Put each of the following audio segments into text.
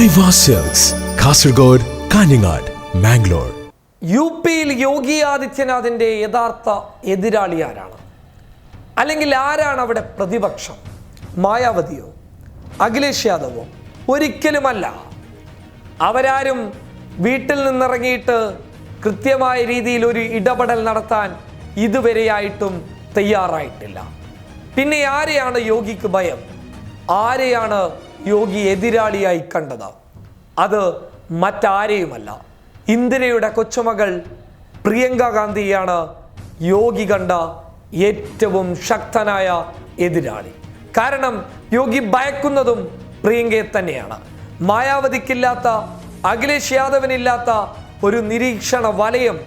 Aiwa sales Kasaragod Kanhangad Mangalore U പിയിൽ യോഗി ആദിത്യനാഥിന്റെ യഥാർത്ഥ എതിരാളി ആരാണ്? അല്ലെങ്കിൽ ആരാണ് അവിടെ പ്രതിപക്ഷം? മായാവതിയോ? അഖിലേഷ് യാദവോ? ഒരിക്കലുമല്ല. അവരാരും വീട്ടിൽ നിന്നിറങ്ങിയിട്ട് കൃത്യമായ രീതിയിൽ ഒരു ഇടപെടൽ നടത്താൻ ഇതുവരെയായിട്ടും തയ്യാറായിട്ടില്ല. പിന്നെ ആരെയാണ് യോഗിക്ക് ഭയം? ആരെയാണ് യോഗി എതിരാളിയായി കണ്ടത്? അത് മറ്റാരെയുമല്ല. ഇന്ദിരയുടെ കൊച്ചുമകൾ പ്രിയങ്ക ഗാന്ധിയാണ് യോഗി കണ്ട ഏറ്റവും ശക്തനായ എതിരാളി. കാരണം യോഗി ഭയക്കുന്നതും പ്രിയങ്കയെ തന്നെയാണ്. മായാവതിക്കില്ലാത്ത അഖിലേഷ് യാദവിനില്ലാത്ത ഒരു നിരീക്ഷണ വലയം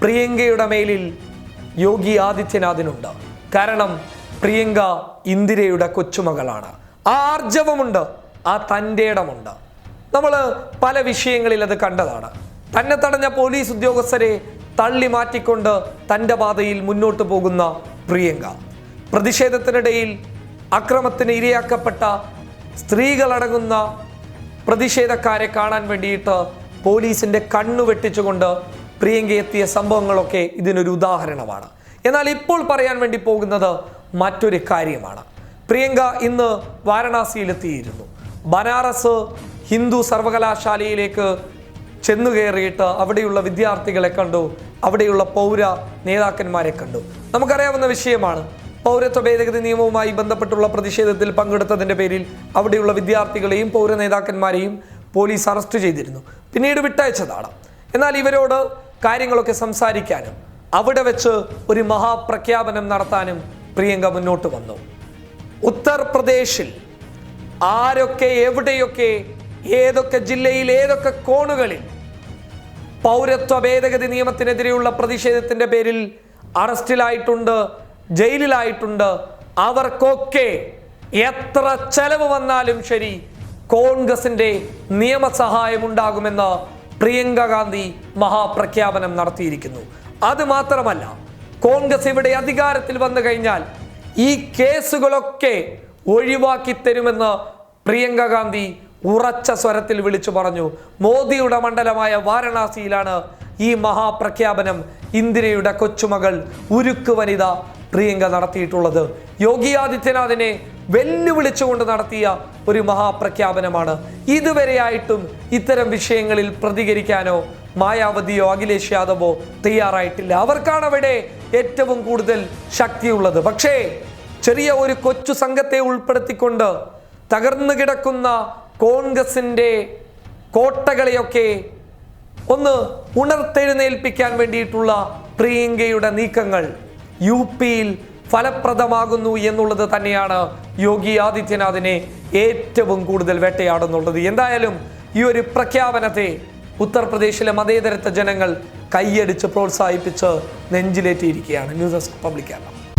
പ്രിയങ്കയുടെ മേലിൽ യോഗി ആദിത്യനാഥിനുണ്ട്. കാരണം പ്രിയങ്ക ഇന്ദിരയുടെ കൊച്ചുമകളാണ്. ആർജവമുണ്ട് ആ തന്റെ ഇടമുണ്ട് നമ്മൾ പല വിഷയങ്ങളിൽ അത് കണ്ടതാണ്. തന്നെ തടഞ്ഞ പോലീസ് ഉദ്യോഗസ്ഥരെ തള്ളി മാറ്റിക്കൊണ്ട് തന്റെ പാതയിൽ മുന്നോട്ട് പോകുന്ന പ്രിയങ്ക. പ്രതിഷേധത്തിനിടയിൽ അക്രമത്തിന് ഇരയാക്കപ്പെട്ട സ്ത്രീകളടങ്ങുന്ന പ്രതിഷേധക്കാരെ കാണാൻ വേണ്ടിയിട്ട് പോലീസിന്റെ കണ്ണു വെട്ടിച്ചുകൊണ്ട് പ്രിയങ്ക എത്തിയ സംഭവങ്ങളൊക്കെ ഇതിനൊരു ഉദാഹരണമാണ്. എന്നാൽ ഇപ്പോൾ പറയാൻ വേണ്ടി പോകുന്നത് മറ്റൊരു കാര്യമാണ്. പ്രിയങ്ക ഇന്ന് വാരണാസിയിലെത്തിയിരുന്നു. ബനാറസ് ഹിന്ദു സർവകലാശാലയിലേക്ക് ചെന്നു കയറിയിട്ട് അവിടെയുള്ള വിദ്യാർത്ഥികളെ കണ്ടു അവിടെയുള്ള പൗര നേതാക്കന്മാരെ കണ്ടു. നമുക്കറിയാവുന്ന വിഷയമാണ് പൗരത്വ ഭേദഗതി നിയമവുമായി ബന്ധപ്പെട്ടുള്ള പ്രതിഷേധത്തിൽ പങ്കെടുത്തതിന്റെ പേരിൽ അവിടെയുള്ള വിദ്യാർത്ഥികളെയും പൗര നേതാക്കന്മാരെയും പോലീസ് അറസ്റ്റ് ചെയ്തിരുന്നു. പിന്നീട് വിട്ടയച്ചതാണ്. എന്നാൽ ഇവരോട് കാര്യങ്ങളൊക്കെ സംസാരിക്കാനും അവിടെ വെച്ച് ഒരു മഹാപ്രഖ്യാപനം നടത്താനും പ്രിയങ്ക മുന്നോട്ട് വന്നു. ഉത്തർപ്രദേശിൽ ആരൊക്കെ എവിടെയൊക്കെ ഏതൊക്കെ ജില്ലയിൽ ഏതൊക്കെ കോണുകളിൽ പൗരത്വ ഭേദഗതി നിയമത്തിനെതിരെയുള്ള പ്രതിഷേധത്തിന്റെ പേരിൽ അറസ്റ്റിലായിട്ടുണ്ട് ജയിലിലായിട്ടുണ്ട് അവർക്കൊക്കെ എത്ര ചെലവ് വന്നാലും ശരി കോൺഗ്രസിന്റെ നിയമസഹായം ഉണ്ടാകുമെന്ന് പ്രിയങ്ക ഗാന്ധി മഹാപ്രഖ്യാപനം നടത്തിയിരിക്കുന്നു. അത് മാത്രമല്ല കോൺഗ്രസ് ഇവിടെ അധികാരത്തിൽ വന്നു കഴിഞ്ഞാൽ ഈ കേസുകളൊക്കെ ഒഴിവാക്കി തരുമെന്ന് പ്രിയങ്ക ഗാന്ധി ഉറച്ച സ്വരത്തിൽ വിളിച്ചു പറഞ്ഞു. മോദിയുടെ മണ്ഡലമായ വാരണാസിയിലാണ് ഈ മഹാപ്രഖ്യാപനം ഇന്ദിരയുടെ കൊച്ചുമകൾ ഉരുക്ക് വനിത പ്രിയങ്ക നടത്തിയിട്ടുള്ളത്. യോഗി ആദിത്യനാഥിനെ വെല്ലുവിളിച്ചുകൊണ്ട് നടത്തിയ ഒരു മഹാപ്രഖ്യാപനമാണ്. ഇതുവരെയായിട്ടും ഇത്തരം വിഷയങ്ങളിൽ പ്രതികരിക്കാനോ മായാവതിയോ അഖിലേഷ് യാദവോ തയ്യാറായിട്ടില്ല. അവർക്കാണ് അവിടെ ഏറ്റവും കൂടുതൽ ശക്തിയുള്ളത്. പക്ഷേ ചെറിയ ഒരു കൊച്ചു സംഘത്തെ ഉൾപ്പെടുത്തിക്കൊണ്ട് തകർന്നു കിടക്കുന്ന കോൺഗ്രസിന്റെ കോട്ടകളെയൊക്കെ ഒന്ന് ഉണർത്തെഴുന്നേൽപ്പിക്കാൻ വേണ്ടിയിട്ടുള്ള പ്രിയങ്കയുടെ നീക്കങ്ങൾ യു പിയിൽ ഫലപ്രദമാകുന്നു എന്നുള്ളത് തന്നെയാണ് യോഗി ആദിത്യനാഥിനെ ഏറ്റവും കൂടുതൽ വേട്ടയാടുന്നുള്ളത്. എന്തായാലും ഈ ഒരു പ്രഖ്യാപനത്തെ ഉത്തർപ്രദേശിലെ മതേതരത്വ ജനങ്ങൾ കൈയടിച്ച് പ്രോത്സാഹിപ്പിച്ച് നെഞ്ചിലേറ്റിയിരിക്കുകയാണ്. News desk public Kerala.